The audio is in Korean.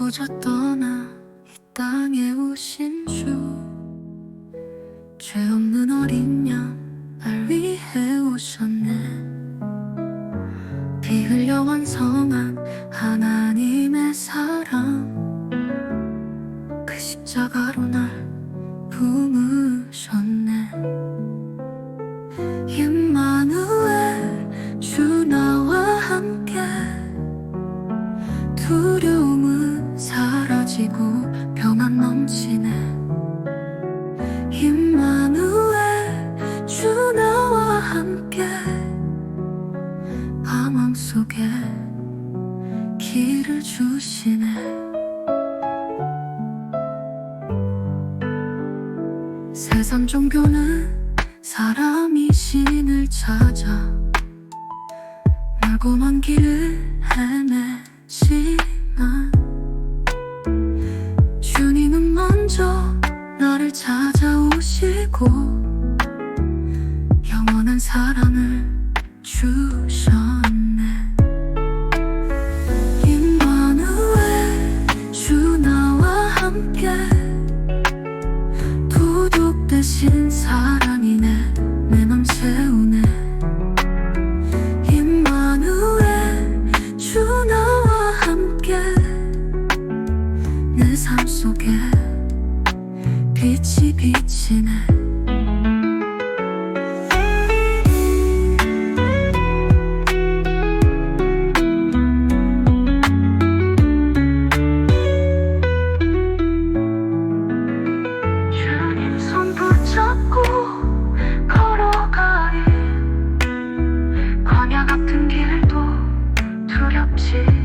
고저 떠나 이 땅에 오신 주. 죄 없는 어린 양날 위해 오셨네. 피 흘려 완성한 하나님의 사랑. 그 십자가로 날 품으셨네. 임마누엘 주 나와 함께 두려움은 사라지고 평안 넘치네. 임마누엘 주 나와 함께 밤함 속에 길을 주시네. 세상 종교는 사람이 신을 찾아 멀고 먼 길을 헤매지 찾아오시고 영원한 사랑을 붙잡고 걸어가리 광야 같은 길도 두렵지